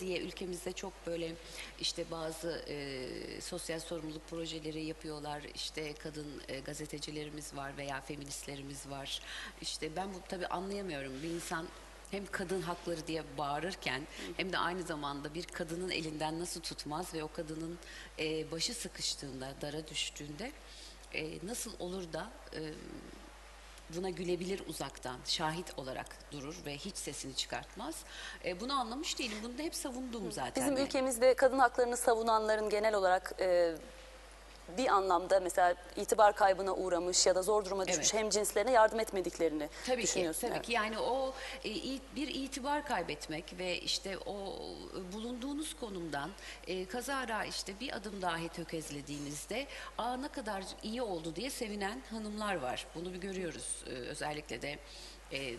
diye ülkemizde çok böyle işte bazı e, sosyal sorumluluk projeleri yapıyorlar. İşte kadın e, gazetecilerimiz var veya feministlerimiz var. İşte ben bu tabii anlayamıyorum. Bir insan hem kadın hakları diye bağırırken hem de aynı zamanda bir kadının elinden nasıl tutmaz ve o kadının e, başı sıkıştığında, dara düştüğünde e, nasıl olur da e, buna gülebilir uzaktan, şahit olarak durur ve hiç sesini çıkartmaz. E, bunu anlamış değilim. Bunu da hep savundum zaten. Bizim ülkemizde kadın haklarını savunanların genel olarak e, bir anlamda mesela itibar kaybına uğramış ya da zor duruma düşmüş Evet. hem cinslerine yardım etmediklerini Tabii ki, düşünüyorsun. tabii evet. ki. Yani o e, bir itibar kaybetmek ve işte o e, bulunduğunuz konumdan e, kazara işte bir adım dahi tökezlediğinizde aa ne kadar iyi oldu diye sevinen hanımlar var. Bunu bir görüyoruz e, özellikle de e,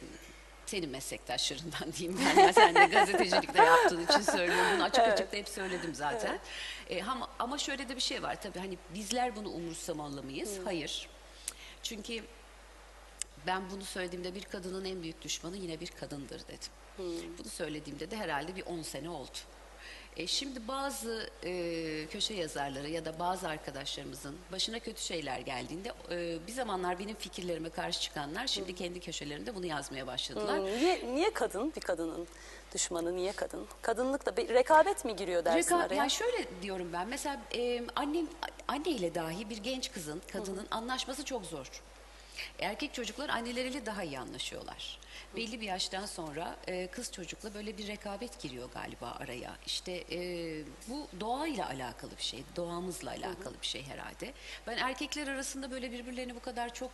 senin meslektaşlarından diyeyim ben. Sen de gazetecilikte yaptığın için söylüyorum. Bunu açık açık da hep söyledim zaten. E, ama, ama şöyle de bir şey var tabii hani bizler bunu umursamalı mıyız? Hayır. Çünkü ben bunu söylediğimde bir kadının en büyük düşmanı yine bir kadındır dedim. Bunu söylediğimde de herhalde bir 10 sene oldu. E şimdi bazı e, köşe yazarları ya da bazı arkadaşlarımızın başına kötü şeyler geldiğinde e, bir zamanlar benim fikirlerime karşı çıkanlar şimdi kendi köşelerinde bunu yazmaya başladılar. Hmm, Niye, niye kadın bir kadının düşmanı niye kadın? Kadınlıkta bir rekabet mi giriyor dersin Reka- araya? yani şöyle diyorum ben mesela e, annem anneyle dahi bir genç kızın kadının anlaşması çok zor. Erkek çocuklar anneleriyle daha iyi anlaşıyorlar. Belli bir yaştan sonra e, kız çocukla böyle bir rekabet giriyor galiba araya. İşte e, bu doğayla alakalı bir şey, doğamızla alakalı bir şey herhalde. Ben erkekler arasında böyle birbirlerini bu kadar çok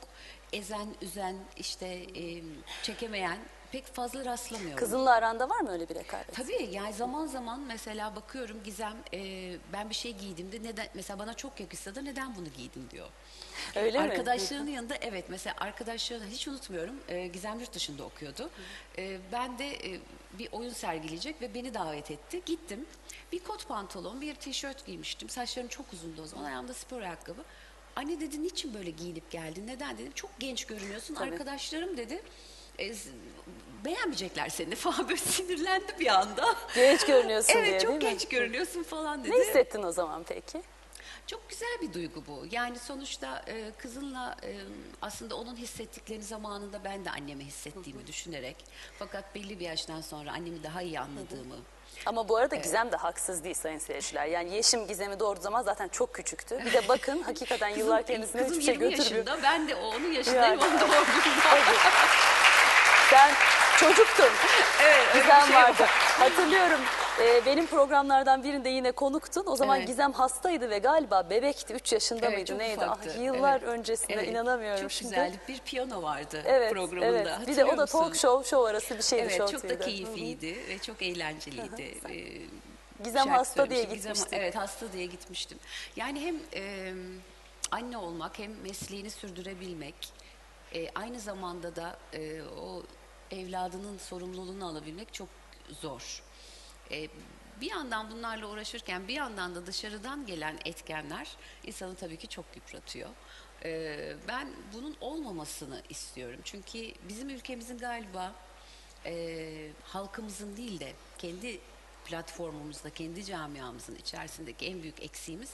ezen, üzen, işte e, çekemeyen pek fazla rastlamıyorum. Kızınla aranda var mı öyle bir rekabet? Tabii yani zaman zaman mesela bakıyorum Gizem e, ben bir şey giydiğimde neden mesela bana çok yakışsa da neden bunu giydin diyor. Öyle mi? Arkadaşlarının yanında evet mesela arkadaşlarını hiç unutmuyorum e, Gizem yurt dışında okuyordu. E, ben de e, bir oyun sergileyecek ve beni davet etti. Gittim bir kot pantolon bir tişört giymiştim saçlarım çok uzundu o zaman ayağımda spor ayakkabı. Anne dedi niçin böyle giyinip geldin neden dedim çok genç görünüyorsun Tabii. arkadaşlarım dedi. E, beğenmeyecekler seni falan böyle sinirlendi bir anda. Genç görünüyorsun evet diye çok değil mi? genç görünüyorsun falan dedi. Ne hissettin o zaman peki? Çok güzel bir duygu bu. Yani sonuçta e, kızınla e, aslında onun hissettiklerini zamanında ben de anneme hissettiğimi düşünerek fakat belli bir yaştan sonra annemi daha iyi anladığımı Ama bu arada Gizem de haksız değil sayın seyirciler. Yani Yeşim Gizem'i doğurduğu zaman zaten çok küçüktü. Bir de bakın hakikaten yıllar kendisine kızım hiçbir şey 20 götürmüyor. yaşında ben de onun yaşındayım Yani. onu doğurduğumda. Sen çocuktun. Evet, Gizem şey vardı. var. Hatırlıyorum e, benim programlardan birinde yine konuktun. O zaman Evet. Gizem hastaydı ve galiba bebekti. 3 yaşında Evet, mıydı neydi? ufaktı. Ah, yıllar Evet. öncesinde Evet, inanamıyorum Çok şimdi. güzeldi. Bir piyano vardı Evet, programında. evet. Bir de o da talk show, show arası bir şeydi. Evet çok da keyifliydi ve çok eğlenceliydi. Ee, Gizem şarkı hasta diye söylemiştim. Gizem- evet hasta diye gitmiştim. Yani hem e, anne olmak hem mesleğini sürdürebilmek e, aynı zamanda da e, o evladının sorumluluğunu alabilmek çok zor. E, bir yandan bunlarla uğraşırken bir yandan da dışarıdan gelen etkenler insanı tabii ki çok yıpratıyor. E, ben bunun olmamasını istiyorum. Çünkü bizim ülkemizin galiba e, halkımızın değil de kendi platformumuzda, kendi camiamızın içerisindeki en büyük eksiğimiz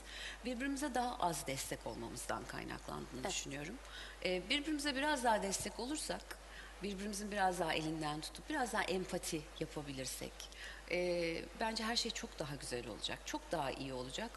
birbirimize daha az destek olmamızdan kaynaklandığını düşünüyorum. E, birbirimize biraz daha destek olursak, birbirimizin biraz daha elinden tutup biraz daha empati yapabilirsek, e, bence her şey çok daha güzel olacak, çok daha iyi olacak.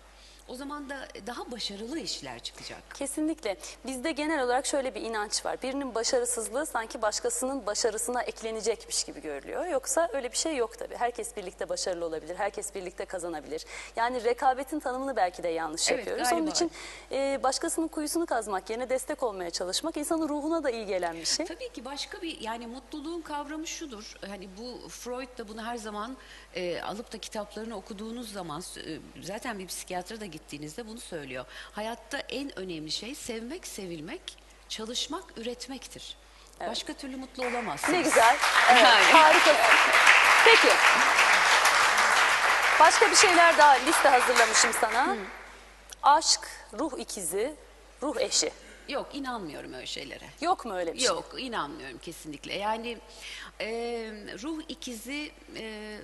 O zaman da daha başarılı işler çıkacak. Kesinlikle. Bizde genel olarak şöyle bir inanç var. Birinin başarısızlığı sanki başkasının başarısına eklenecekmiş gibi görülüyor. Yoksa öyle bir şey yok tabii. Herkes birlikte başarılı olabilir. Herkes birlikte kazanabilir. Yani rekabetin tanımını belki de yanlış Evet, yapıyoruz. galiba. Onun için e, başkasının kuyusunu kazmak yerine destek olmaya çalışmak insanın ruhuna da iyi gelen bir şey. Tabii ki başka bir yani mutluluğun kavramı şudur. Hani bu Freud da bunu her zaman e, alıp da kitaplarını okuduğunuz zaman e, zaten bir psikiyatra da gittiğinizde bunu söylüyor. Hayatta en önemli şey sevmek, sevilmek, çalışmak, üretmektir. Başka türlü mutlu olamazsınız. Ne güzel. Evet, Yani. harika. Peki. Başka bir şeyler daha liste hazırlamışım sana. Aşk, ruh ikizi, ruh eşi. Yok inanmıyorum öyle şeylere. Yok mu öyle bir şey? Yok inanmıyorum kesinlikle. Yani e, ruh ikizi e,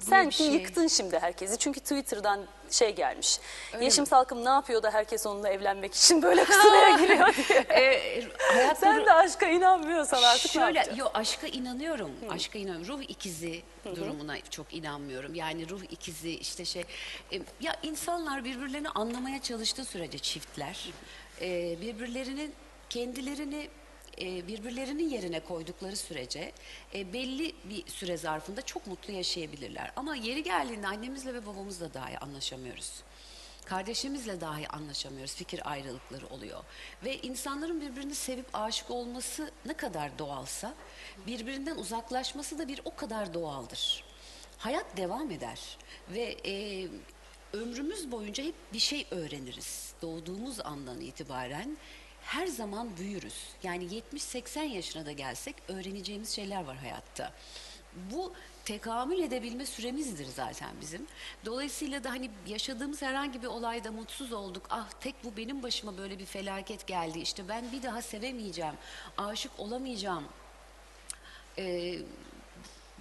Sen şey. yıktın şimdi herkesi. Çünkü Twitter'dan şey gelmiş. Öyle Yeşim mi? Salkım ne yapıyor da herkes onunla evlenmek için böyle kısıraya giriyor diye. Ee, hayatta Sen de aşka inanmıyorsan artık ne Şöyle, yapacaksın? yo aşka inanıyorum. Aşka inanıyorum. Ruh ikizi durumuna çok inanmıyorum. Yani ruh ikizi işte şey e, ya insanlar birbirlerini anlamaya çalıştığı sürece çiftler e, birbirlerinin kendilerini e, birbirlerinin yerine koydukları sürece e, belli bir süre zarfında çok mutlu yaşayabilirler. Ama yeri geldiğinde annemizle ve babamızla dahi anlaşamıyoruz. Kardeşimizle dahi anlaşamıyoruz. Fikir ayrılıkları oluyor. Ve insanların birbirini sevip aşık olması ne kadar doğalsa birbirinden uzaklaşması da bir o kadar doğaldır. Hayat devam eder ve e, ömrümüz boyunca hep bir şey öğreniriz. Doğduğumuz andan itibaren her zaman büyürüz. Yani 70-80 yaşına da gelsek öğreneceğimiz şeyler var hayatta. Bu tekamül edebilme süremizdir zaten bizim. Dolayısıyla da hani yaşadığımız herhangi bir olayda mutsuz olduk. Ah tek bu benim başıma böyle bir felaket geldi. İşte ben bir daha sevemeyeceğim, aşık olamayacağım. Ee,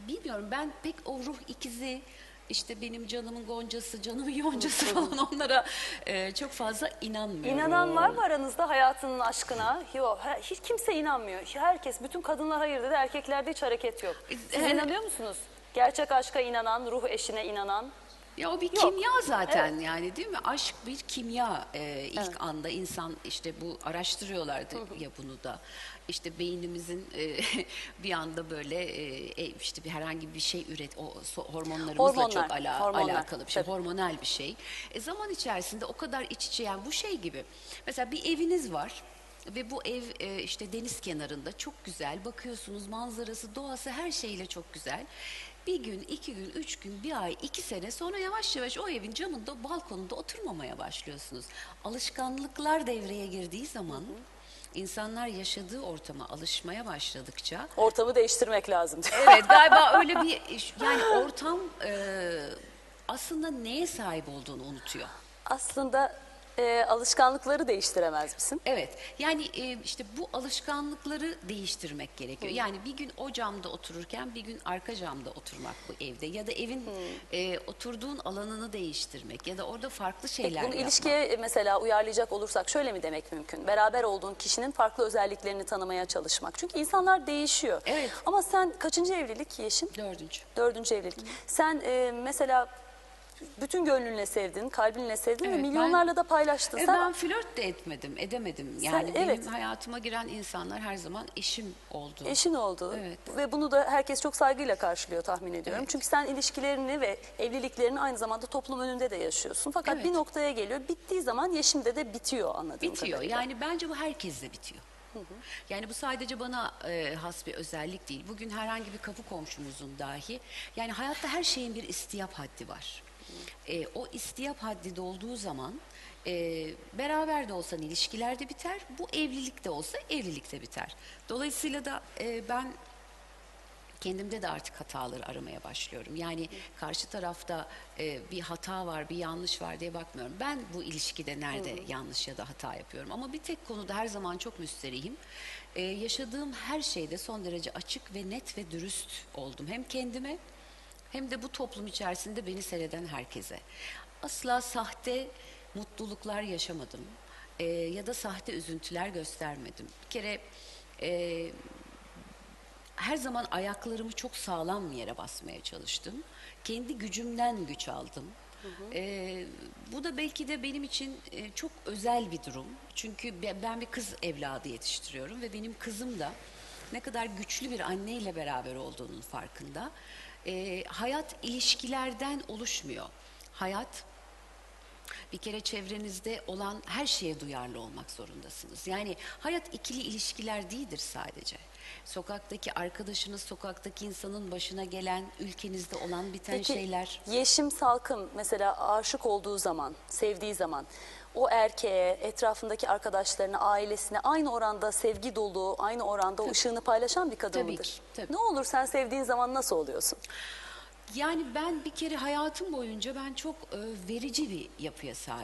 bilmiyorum ben pek o ruh ikizi işte benim canımın goncası, canımın yoncası falan onlara e, çok fazla inanmıyorum. İnanan var mı aranızda hayatının aşkına? Yok, hiç kimse inanmıyor. Herkes, bütün kadınlar hayır dedi, erkeklerde hiç hareket yok. Siz inanıyor musunuz? Gerçek aşka inanan, ruh eşine inanan. Ya o bir Yok. kimya zaten yani değil mi? Aşk bir kimya e, ilk anda insan işte bu araştırıyorlardı ya bunu da. İşte beynimizin e, bir anda böyle e, e, işte bir herhangi bir şey üret o so- hormonlarımızla Hormonlar, çok ala- hormonlar, alakalı bir şey. tabii. Hormonal bir şey. E, zaman içerisinde o kadar iç içe yani bu şey gibi. Mesela bir eviniz var. Ve bu ev e, işte deniz kenarında çok güzel bakıyorsunuz manzarası doğası her şeyle çok güzel. Bir gün, iki gün, üç gün, bir ay, iki sene sonra yavaş yavaş o evin camında, balkonunda oturmamaya başlıyorsunuz. Alışkanlıklar devreye girdiği zaman insanlar yaşadığı ortama alışmaya başladıkça Ortamı değiştirmek lazım. Evet galiba öyle bir yani ortam e, aslında neye sahip olduğunu unutuyor. Aslında e, alışkanlıkları değiştiremez misin? Evet yani e, işte bu alışkanlıkları değiştirmek gerekiyor. Yani bir gün o camda otururken bir gün arka camda oturmak bu evde ya da evin e, oturduğun alanını değiştirmek ya da orada farklı şeyler Peki bunu yapmak. ilişkiye mesela uyarlayacak olursak şöyle mi demek mümkün? Beraber olduğun kişinin farklı özelliklerini tanımaya çalışmak. Çünkü insanlar değişiyor. Evet. Ama sen kaçıncı evlilik Yeşim? Dördüncü. Dördüncü evlilik. Sen e, mesela bütün gönlünle sevdin, kalbinle sevdin ve Evet, milyonlarla da paylaştın. E, Sen ben flört de etmedim, edemedim. Yani benim evet. hayatıma giren insanlar her zaman eşim oldu. eşin oldu Evet. ve bunu da herkes çok saygıyla karşılıyor tahmin ediyorum. Çünkü sen ilişkilerini ve evliliklerini aynı zamanda toplum önünde de yaşıyorsun. Fakat Evet. bir noktaya geliyor. Bittiği zaman Yeşim'de de bitiyor anladığım Bitiyor. kadarıyla. Yani bence bu herkesle bitiyor. Yani bu sadece bana e, has bir özellik değil. Bugün herhangi bir kapı komşumuzun dahi yani hayatta her şeyin bir istiyap haddi var. E, o istiyap haddi dolduğu zaman e, beraber de olsan ilişkilerde biter. Bu evlilik de olsa evlilikte biter. Dolayısıyla da e, ben kendimde de artık hataları aramaya başlıyorum. Yani karşı tarafta e, bir hata var, bir yanlış var diye bakmıyorum. Ben bu ilişkide nerede yanlış ya da hata yapıyorum. Ama bir tek konuda her zaman çok müsterihim. E, yaşadığım her şeyde son derece açık ve net ve dürüst oldum. Hem kendime hem de bu toplum içerisinde beni seyreden herkese. Asla sahte mutluluklar yaşamadım. E, ya da sahte üzüntüler göstermedim. Bir kere... E, her zaman ayaklarımı çok sağlam yere basmaya çalıştım. Kendi gücümden güç aldım. Ee, bu da belki de benim için e, çok özel bir durum. Çünkü be- ben bir kız evladı yetiştiriyorum ve benim kızım da ne kadar güçlü bir anneyle beraber olduğunun farkında. Ee, hayat ilişkilerden oluşmuyor. Hayat bir kere çevrenizde olan her şeye duyarlı olmak zorundasınız. Yani hayat ikili ilişkiler değildir sadece. Sokaktaki arkadaşınız, sokaktaki insanın başına gelen, ülkenizde olan biten Peki, şeyler. Yeşim Salkım mesela aşık olduğu zaman, sevdiği zaman o erkeğe, etrafındaki arkadaşlarına, ailesine aynı oranda sevgi dolu, aynı oranda o ışığını paylaşan bir kadın Tabii mıdır? ki, tabii. Ne olur sen sevdiğin zaman nasıl oluyorsun? Yani ben bir kere hayatım boyunca ben çok e, verici bir yapıya sahibim.